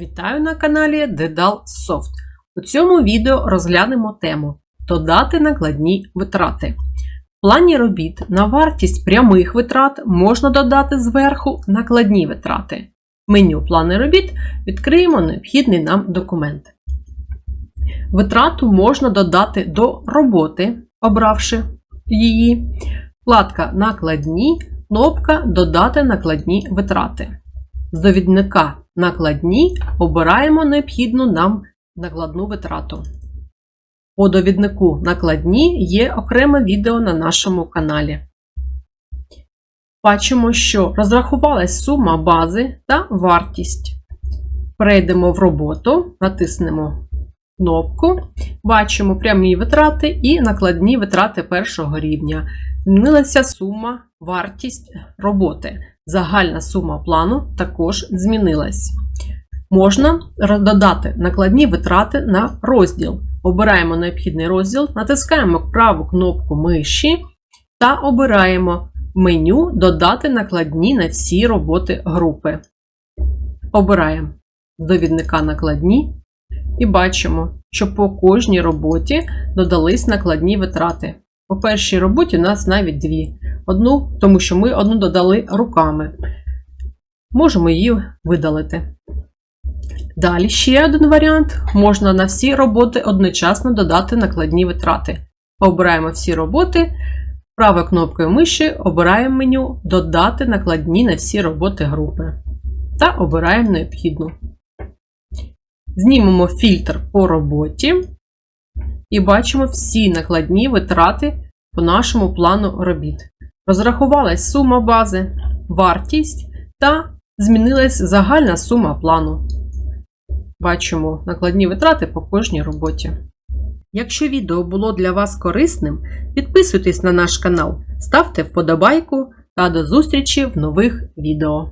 Вітаю на каналі Дедал Софт. У цьому відео розглянемо тему Додати накладні витрати. В плані робіт на вартість прямих витрат можна додати зверху накладні витрати. Меню плани робіт відкриємо необхідний нам документ. Витрату можна додати до роботи, обравши її. Вкладка Накладні, кнопка Додати накладні витрати. З довідника Накладні обираємо необхідну нам накладну витрату. По довіднику Накладні є окреме відео на нашому каналі. Бачимо, що розрахувалась сума бази та вартість. Перейдемо в роботу, натиснемо кнопку, бачимо прямі витрати і накладні витрати першого рівня. Змінилася сума, вартість роботи. Загальна сума плану також змінилась. Можна додати накладні витрати на розділ. Обираємо необхідний розділ, натискаємо праву кнопку миші та обираємо меню Додати накладні на всі роботи групи. Обираємо з довідника накладні і бачимо, що по кожній роботі додались накладні витрати. По першій роботі у нас навіть дві. Одну, тому що ми одну додали руками. Можемо її видалити. Далі ще один варіант: можна на всі роботи одночасно додати накладні витрати. Обираємо всі роботи, правою кнопкою миші обираємо меню Додати накладні на всі роботи групи та обираємо необхідну. Знімемо фільтр по роботі і бачимо всі накладні витрати по нашому плану робіт. Розрахувалась сума бази, вартість та змінилась загальна сума плану. Бачимо накладні витрати по кожній роботі. Якщо відео було для вас корисним, підписуйтесь на наш канал, ставте вподобайку та до зустрічі в нових відео.